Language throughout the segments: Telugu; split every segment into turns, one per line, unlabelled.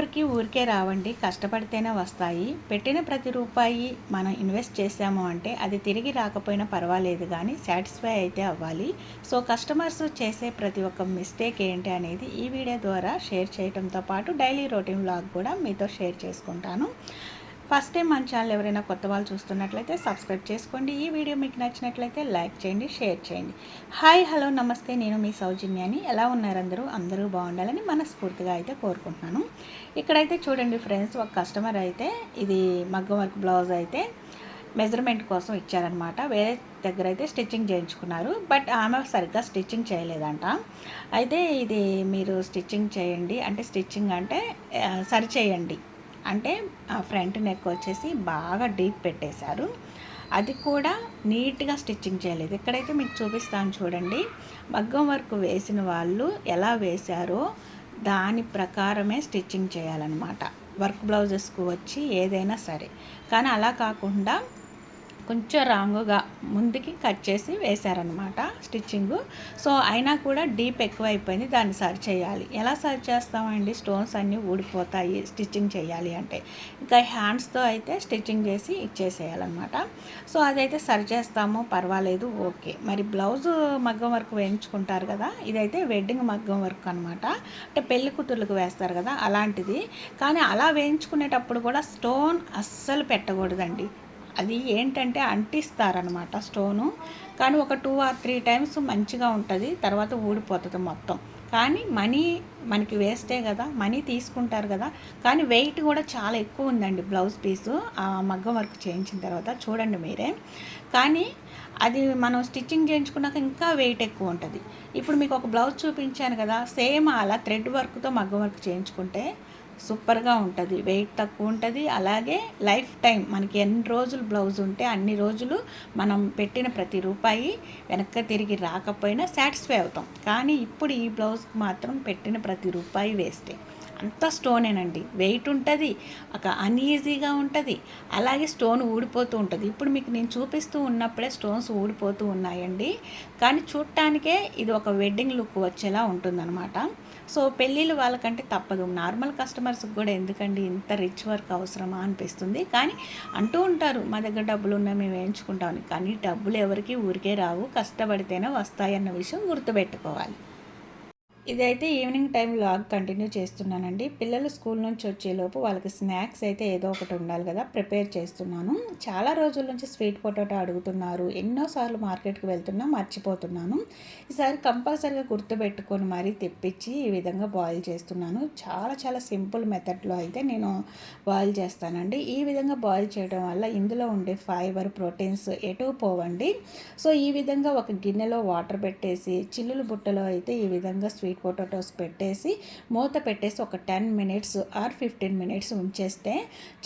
ఎవరికి ఊరికే రావండి కష్టపడితేనే వస్తాయి. పెట్టిన ప్రతి రూపాయి మనం ఇన్వెస్ట్ చేసాము అంటే అది తిరిగి రాకపోయినా పర్వాలేదు కానీ సాటిస్ఫై అయితే అవ్వాలి. సో కస్టమర్స్ చేసే ప్రతి ఒక్క మిస్టేక్ ఏంటి అనేది ఈ వీడియో ద్వారా షేర్ చేయడంతో పాటు డైలీ రొటీన్ వ్లాగ్ కూడా మీతో షేర్ చేసుకుంటాను. ఫస్ట్ టైం మన ఛానల్ ఎవరైనా కొత్త వాళ్ళు చూస్తున్నట్లయితే సబ్స్క్రైబ్ చేసుకోండి. ఈ వీడియో మీకు నచ్చినట్లయితే లైక్ చేయండి షేర్ చేయండి. హాయ్ హలో నమస్తే. నేను మీ సౌజన్యాని. ఎలా ఉన్నారు అందరూ? అందరూ బాగుండాలని మనస్ఫూర్తిగా అయితే కోరుకుంటున్నాను. ఇక్కడైతే చూడండి ఫ్రెండ్స్ ఒక కస్టమర్ అయితే ఇది మగ్గ వర్క్ బ్లౌజ్ అయితే మెజర్మెంట్ కోసం ఇచ్చారనమాట వేరే దగ్గర అయితే స్టిచ్చింగ్ చేయించుకున్నారు బట్ ఆమె సరిగ్గా స్టిచ్చింగ్ చేయలేదంట. అయితే ఇది మీరు స్టిచ్చింగ్ చేయండి అంటే స్టిచ్చింగ్ అంటే సరిచేయండి. అంటే ఆ ఫ్రంట్ నెక్ వచ్చేసి బాగా డీప్ పెట్టేశారు. అది కూడా నీట్గా స్టిచ్చింగ్ చేయలేదు. ఇక్కడైతే మీకు చూపిస్తాను చూడండి. మగ్గం వర్క్ వేసిన వాళ్ళు ఎలా వేశారో దాని ప్రకారమే స్టిచ్చింగ్ చేయాలన్నమాట. వర్క్ బ్లౌజెస్కు వచ్చి ఏదైనా సరే. కానీ అలా కాకుండా కొంచెం రాంగుగా ముందుకి కట్ చేసి వేశారనమాట స్టిచ్చింగ్. సో అయినా కూడా డీప్ ఎక్కువ అయిపోయింది దాన్ని సరి చేయాలి. ఎలా సరి చేస్తామండి? స్టోన్స్ అన్నీ ఊడిపోతాయి స్టిచ్చింగ్ చేయాలి అంటే. ఇంకా హ్యాండ్స్తో అయితే స్టిచ్చింగ్ చేసి ఇచ్చేసేయాలన్నమాట. సో అదైతే సరి చేస్తాము. పర్వాలేదు. ఓకే. మరి బ్లౌజ్ మగ్గం వర్క్ వేయించుకుంటారు కదా? ఇదైతే వెడ్డింగ్ మగ్గం వర్క్ అనమాట అంటే పెళ్ళి కూతుర్లకు వేస్తారు కదా? అలాంటిది. కానీ అలా వేయించుకునేటప్పుడు కూడా స్టోన్ అస్సలు పెట్టకూడదండి. అది ఏంటంటే అంటిస్తారనమాట స్టోను. కానీ ఒక టూ ఆర్ త్రీ టైమ్స్ మంచిగా ఉంటుంది తర్వాత ఊడిపోతుంది మొత్తం. కానీ మనీ మనకి వేస్టే కదా మనీ తీసుకుంటారు కదా. కానీ వెయిట్ కూడా చాలా ఎక్కువ ఉందండి బ్లౌజ్ పీసు. ఆ మగ్గం వర్క్ చేయించిన తర్వాత చూడండి మీరే. కానీ అది మనం స్టిచ్చింగ్ చేయించుకున్నాక ఇంకా వెయిట్ ఎక్కువ ఉంటుంది. ఇప్పుడు మీకు ఒక బ్లౌజ్ చూపించాను కదా సేమ్ అలా థ్రెడ్ వర్క్తో మగ్గం వర్క్ చేయించుకుంటే సూపర్గా ఉంటుంది. వెయిట్ తక్కువ ఉంటుంది. అలాగే లైఫ్ టైం మనకి ఎన్ని రోజులు బ్లౌజ్ ఉంటే అన్ని రోజులు మనం పెట్టిన ప్రతి రూపాయి వెనక్కి తిరిగి రాకపోయినా సాటిస్ఫై అవుతాం. కానీ ఇప్పుడు ఈ బ్లౌజ్కి మాత్రం పెట్టిన ప్రతి రూపాయి వేస్టే. అంత స్టోనేనండి. వెయిట్ ఉంటుంది ఒక అన్ఈజీగా ఉంటుంది. అలాగే స్టోన్ ఊడిపోతూ ఉంటుంది. ఇప్పుడు మీకు నేను చూపిస్తూ ఉన్నప్పుడే స్టోన్స్ ఊడిపోతూ ఉన్నాయండి. కానీ చూడటానికే ఇది ఒక వెడ్డింగ్ లుక్ వచ్చేలా ఉంటుందన్నమాట. సో పెళ్ళిళ్ళు వాళ్ళకంటే తప్పదు. నార్మల్ కస్టమర్స్కి కూడా ఎందుకండి ఇంత రిచ్ వర్క్ అవసరమా అనిపిస్తుంది. కానీ అంటూ ఉంటారు మా దగ్గర డబ్బులు ఉన్నా మేము వేయించుకుంటామని కానీ డబ్బులు ఎవరికి ఊరికే రావు. కష్టపడితేనే వస్తాయన్న విషయం గుర్తుపెట్టుకోవాలి. ఇదైతే ఈవినింగ్ టైం లాగ్ కంటిన్యూ చేస్తున్నానండి. పిల్లలు స్కూల్ నుంచి వచ్చేలోపు వాళ్ళకి స్నాక్స్ అయితే ఏదో ఒకటి ఉండాలి కదా ప్రిపేర్ చేస్తున్నాను. చాలా రోజుల నుంచి స్వీట్ పొటాటో అడుగుతున్నారు. ఎన్నోసార్లు మార్కెట్కి వెళ్తున్నా మర్చిపోతున్నాను. ఈసారి కంపల్సరీగా గుర్తుపెట్టుకొని మరీ తెప్పించి ఈ విధంగా బాయిల్ చేస్తున్నాను. చాలా చాలా సింపుల్ మెథడ్లో అయితే నేను బాయిల్ చేస్తానండి. ఈ విధంగా బాయిల్ చేయడం వల్ల ఇందులో ఉండే ఫైబర్ ప్రోటీన్స్ ఎటు పోవండి. సో ఈ విధంగా ఒక గిన్నెలో వాటర్ పెట్టేసి చిల్లులు బుట్టలో అయితే ఈ విధంగా స్వీట్ పొటాటోస్ పెట్టేసి మూత పెట్టేసి ఒక ten minutes or fifteen minutes ఉంచేస్తే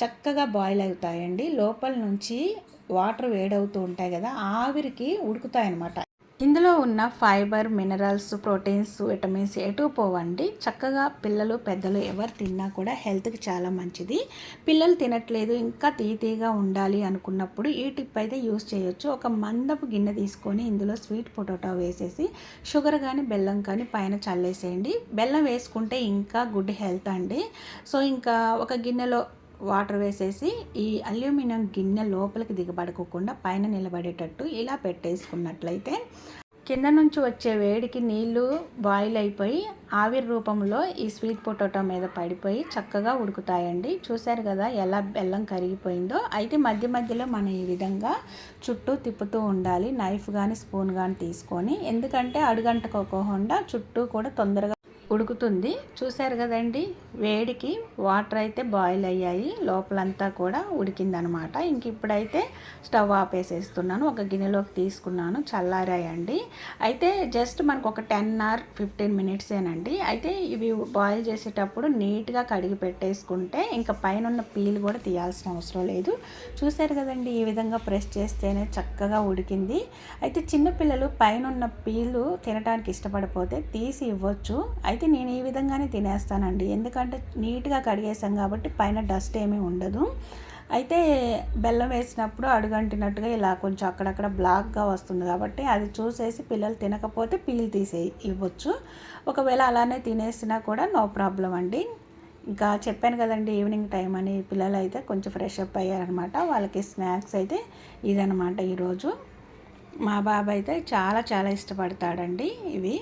చక్కగా బాయిల్ అవుతాయండి. లోపల నుంచి వాటర్ వేడవుతూ ఉంటాయి కదా ఆవిరికి ఉడుకుతాయి అన్నమాట ఇందులో ఉన్న ఫైబర్ మినరల్స్ ప్రోటీన్స్ విటమిన్స్ ఎటు పోవండి. చక్కగా పిల్లలు పెద్దలు ఎవరు తిన్నా కూడా హెల్త్కి చాలా మంచిది. పిల్లలు తినట్లేదు ఇంకా తీతీగా ఉండాలి అనుకున్నప్పుడు ఈ టిప్ అయితే యూస్ చేయొచ్చు. ఒక మందపు గిన్నె తీసుకొని ఇందులో స్వీట్ పొటాటో వేసేసి షుగర్ కానీ బెల్లం కానీ పైన చల్లేసేయండి. బెల్లం వేసుకుంటే ఇంకా గుడ్ హెల్త్ అండి. సో ఇంకా ఒక గిన్నెలో వాటర్ వేసేసి ఈ అల్యూమినియం గిన్నె లోపలికి దిగబడుకోకుండా పైన నిలబడేటట్టు ఇలా పెట్టేసుకున్నట్లయితే కింద నుంచి వచ్చే వేడికి నీళ్ళు బాయిల్ అయిపోయి ఆవిరి రూపంలో ఈ స్వీట్ పొటాటో మీద పడిపోయి చక్కగా ఉడుకుతాయండి. చూశారు కదా ఎలా బెల్లం కరిగిపోయిందో. అయితే మధ్య మధ్యలో మనం ఈ విధంగా చుట్టూ తిప్పుతూ ఉండాలి. నైఫ్ కానీ స్పూన్ కానీ తీసుకొని. ఎందుకంటే అడుగంటకోకుండా చుట్టూ కూడా తొందరగా ఉడుకుతుంది. చూశారు కదండి వేడికి వాటర్ అయితే బాయిల్ అయ్యాయి. లోపలంతా కూడా ఉడికిందనమాట. ఇంక ఇప్పుడైతే స్టవ్ ఆపేసేస్తున్నాను. ఒక గిన్నెలోకి తీసుకున్నాను. చల్లారాయండి. అయితే జస్ట్ మనకు ఒక టెన్ ఆర్ ఫిఫ్టీన్ మినిట్సేనండి. అయితే ఇవి బాయిల్ చేసేటప్పుడు నీట్గా కడిగి పెట్టేసుకుంటే ఇంకా పైన ఉన్న పీల్ కూడా తీయాల్సిన అవసరం లేదు. చూశారు కదండి ఈ విధంగా ప్రెస్ చేస్తేనే చక్కగా ఉడికింది. అయితే చిన్నపిల్లలు పైన ఉన్న పీలు తినడానికి ఇష్టపడిపోతే తీసి ఇవ్వచ్చు. అయితే నేను ఈ విధంగానే తినేస్తానండి. ఎందుకంటే నీట్గా కడిగేసాం కాబట్టి పైన డస్ట్ ఏమీ ఉండదు. అయితే బెల్లం వేసినప్పుడు అడుగంటినట్టుగా ఇలా కొంచెం అక్కడక్కడ బ్లాక్గా వస్తుంది కాబట్టి అది చూసేసి పిల్లలు తినకపోతే పీల్ తీసే ఇవ్వచ్చు. ఒకవేళ అలానే తినేసినా కూడా నో ప్రాబ్లం అండి. ఇంకా చెప్పాను కదండి ఈవినింగ్ టైం అని పిల్లలు అయితే కొంచెం ఫ్రెష్ అప్ అయ్యారనమాట. వాళ్ళకి స్నాక్స్ అయితే ఇదనమాట ఈరోజు. మా బాబు అయితే చాలా చాలా ఇష్టపడతాడండి ఇవి.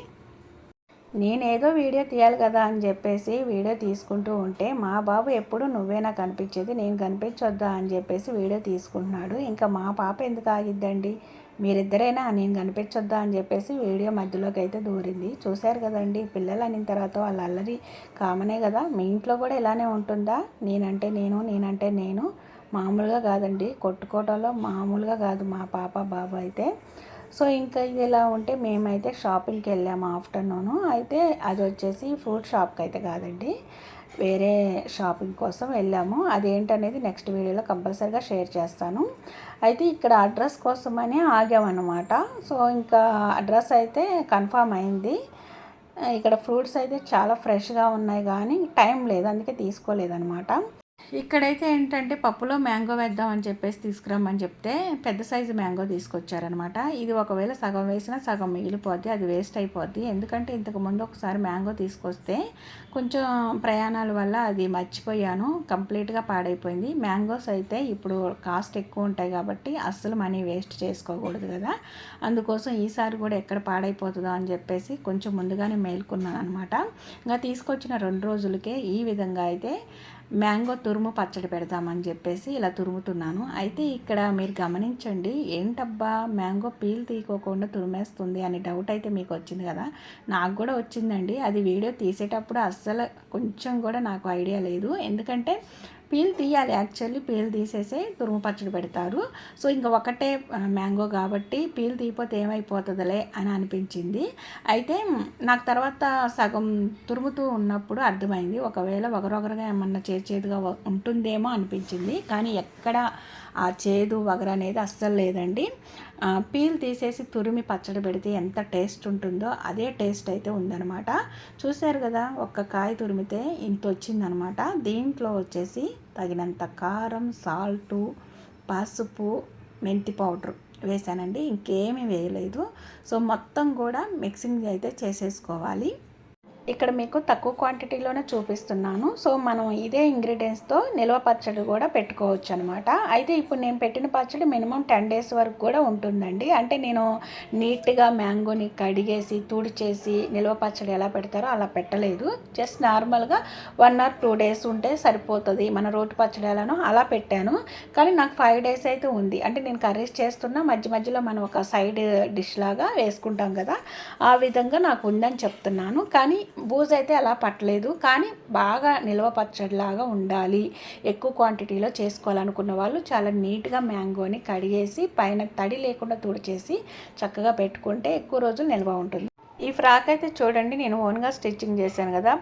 నేనేదో వీడియో తీయాలి కదా అని చెప్పేసి వీడియో తీసుకుంటూ ఉంటే మా బాబు ఎప్పుడు నువ్వే నాకు కనిపించేది నేను కనిపించొద్దా అని చెప్పేసి వీడియో తీసుకుంటున్నాడు. ఇంకా మా పాప ఎందుకు ఆగిద్దండి? మీరిద్దరైనా నేను కనిపించొద్దా అని చెప్పేసి వీడియో మధ్యలోకి అయితే దూరింది. చూశారు కదండి పిల్లలు అనిన తర్వాత వాళ్ళ అల్లరి కామనే కదా. మీ ఇంట్లో కూడా ఇలానే ఉంటుందా? నేనంటే నేను నేనంటే నేను? మామూలుగా కాదండి కొట్టుకోవటంలో మామూలుగా కాదు మా పాప బాబు అయితే. సో ఇంకా ఇది ఎలా ఉంటే మేమైతే షాపింగ్కి వెళ్ళాము ఆఫ్టర్నూన్. అయితే అది వచ్చేసి ఫ్రూట్ షాప్కి అయితే కాదండి. వేరే షాపింగ్ కోసం వెళ్ళాము. అదేంటనేది నెక్స్ట్ వీడియోలో కంపల్సరీగా షేర్ చేస్తాను. అయితే ఇక్కడ అడ్రస్ కోసమని ఆగామన్నమాట. సో ఇంకా అడ్రస్ అయితే కన్ఫామ్ అయింది. ఇక్కడ ఫ్రూట్స్ అయితే చాలా ఫ్రెష్గా ఉన్నాయి కానీ టైం లేదు అందుకే తీసుకోలేదన్నమాట. ఇక్కడైతే ఏంటంటే పప్పులో మ్యాంగో వేద్దామని చెప్పేసి తీసుకురమ్మని చెప్తే పెద్ద సైజు మ్యాంగో తీసుకొచ్చారనమాట ఇది ఒకవేళ సగం వేసినా సగం మిగిలిపోద్ది అది వేస్ట్ అయిపోద్ది. ఎందుకంటే ఇంతకు ముందు ఒకసారి మ్యాంగో తీసుకొస్తే కొంచెం ప్రయాణాల వల్ల అది మర్చిపోయాను కంప్లీట్గా పాడైపోయింది. మ్యాంగోస్ అయితే ఇప్పుడు కాస్ట్ ఎక్కువ ఉంటాయి కాబట్టి అస్సలు మనీ వేస్ట్ చేసుకోకూడదు కదా. అందుకోసం ఈసారి కూడా ఎక్కడ పాడైపోతుందో అని చెప్పేసి కొంచెం ముందుగానే మేల్కొన్నాను అనమాట ఇంకా తీసుకొచ్చిన రెండు రోజులకే ఈ విధంగా అయితే మ్యాంగో తురుము పచ్చడి పెడదామని చెప్పేసి ఇలా తురుముతున్నాను. అయితే ఇక్కడ మీరు గమనించండి ఏంటబ్బా మ్యాంగో పీల్ తీయకోకుండా తురిమేస్తుంది అనే డౌట్ అయితే మీకు వచ్చింది కదా? నాకు కూడా వచ్చిందండి. అది వీడియో తీసేటప్పుడు అస్సలు కొంచెం కూడా నాకు ఐడియా లేదు. ఎందుకంటే పీల్ తీయాలి. యాక్చువల్లీ పీల్ తీసేసి తురుము పచ్చడి పెడతారు. సో ఇంకా ఒకటే మ్యాంగో కాబట్టి పీల్ తీయపోతే ఏమైపోతుందిలే అని అనిపించింది. అయితే నాకు తర్వాత సగం తురుముతూ ఉన్నప్పుడు అర్థమైంది. ఒకవేళ ఒకరొకరుగా ఏమన్నా చేదుగా ఉంటుందేమో అనిపించింది. కానీ ఎక్కడ ఆ చేదు వగర అనేది అస్సలు లేదండి. పీల్ తీసేసి తురిమి పచ్చడి పెడితే ఎంత టేస్ట్ ఉంటుందో అదే టేస్ట్ అయితే ఉందనమాట చూశారు కదా ఒక్క కాయ తురిమితే ఇంత వచ్చిందనమాట దీంట్లో వచ్చేసి తగినంత కారం సాల్టు పసుపు మెంతి పౌడర్ వేసానండి ఇంకేమీ వేయలేదు. సో మొత్తం కూడా మిక్సింగ్ అయితే చేసేసుకోవాలి. ఇక్కడ మీకు తక్కువ క్వాంటిటీలోనే చూపిస్తున్నాను. సో మనం ఇదే ఇంగ్రీడియంట్స్తో నిల్వ పచ్చడి కూడా పెట్టుకోవచ్చు అనమాట అయితే ఇప్పుడు నేను పెట్టిన పచ్చడి మినిమం టెన్ డేస్ వరకు కూడా ఉంటుందండి. అంటే నేను నీట్గా మ్యాంగోని కడిగేసి తుడిచేసి నిల్వ పచ్చడి ఎలా పెడతారో అలా పెట్టలేదు. జస్ట్ నార్మల్గా వన్ ఆర్ టూ డేస్ ఉంటే సరిపోతుంది. మన రోటి పచ్చడి ఎలానో అలా పెట్టాను. కానీ నాకు ఫైవ్ డేస్ అయితే ఉంది. అంటే నేను కర్రీస్ చేస్తున్నా మధ్య మధ్యలో మనం ఒక సైడ్ డిష్ లాగా వేసుకుంటాం కదా ఆ విధంగా నాకు ఉందని చెప్తున్నాను. కానీ బూజ్ అయితే అలా పట్టలేదు కానీ బాగా నిల్వ పచ్చడిలాగా ఉండాలి. ఎక్కువ క్వాంటిటీలో చేసుకోవాలనుకున్న వాళ్ళు చాలా నీట్గా మ్యాంగోని కడిగేసి పైన తడి లేకుండా తుడిచేసి చక్కగా పెట్టుకుంటే ఎక్కువ రోజులు నిల్వ ఉంటుంది. ఈ ఫ్రాక్ అయితే చూడండి నేను ఓన్గా స్టిచ్చింగ్ చేశాను కదా.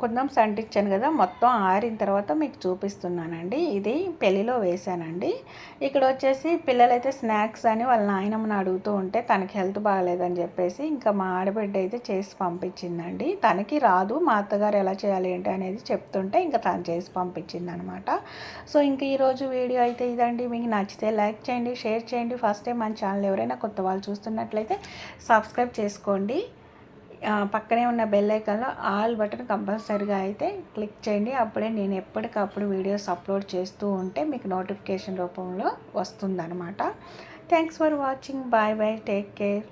కొంచెం అంటించాను కదా. మొత్తం ఆరిన తర్వాత మీకు చూపిస్తున్నానండి. ఇది పెళ్ళిలో వేశానండి. ఇక్కడ వచ్చేసి పిల్లలైతే స్నాక్స్ అని వాళ్ళ నాయనమ్మని అడుగుతూ ఉంటే తనకి హెల్త్ బాగాలేదని చెప్పేసి ఇంకా మా ఆడబిడ్డ అయితే చేసి పంపించిందండి. తనకి రాదు మా అత్తగారు ఎలా చేయాలి ఏంటి అనేది చెప్తుంటే ఇంకా తను చేసి పంపించింది అనమాట సో ఇంక ఈరోజు వీడియో అయితే ఇదండి. మీకు నచ్చితే లైక్ చేయండి షేర్ చేయండి. ఫస్ట్ టైం మన ఛానల్ ఎవరైనా కొత్త వాళ్ళు చూస్తున్నట్లయితే సబ్స్క్రైబ్ చేసుకోండి. పక్కనే ఉన్న బెల్ ఐకాన్లో ఆల్ బటన్ కంపల్సరీగా అయితే క్లిక్ చేయండి. అప్పుడే నేను ఎప్పటికప్పుడు వీడియోస్ అప్లోడ్ చేస్తూ ఉంటే మీకు నోటిఫికేషన్ రూపంలో వస్తుందన్నమాట. Thanks for watching bye bye take care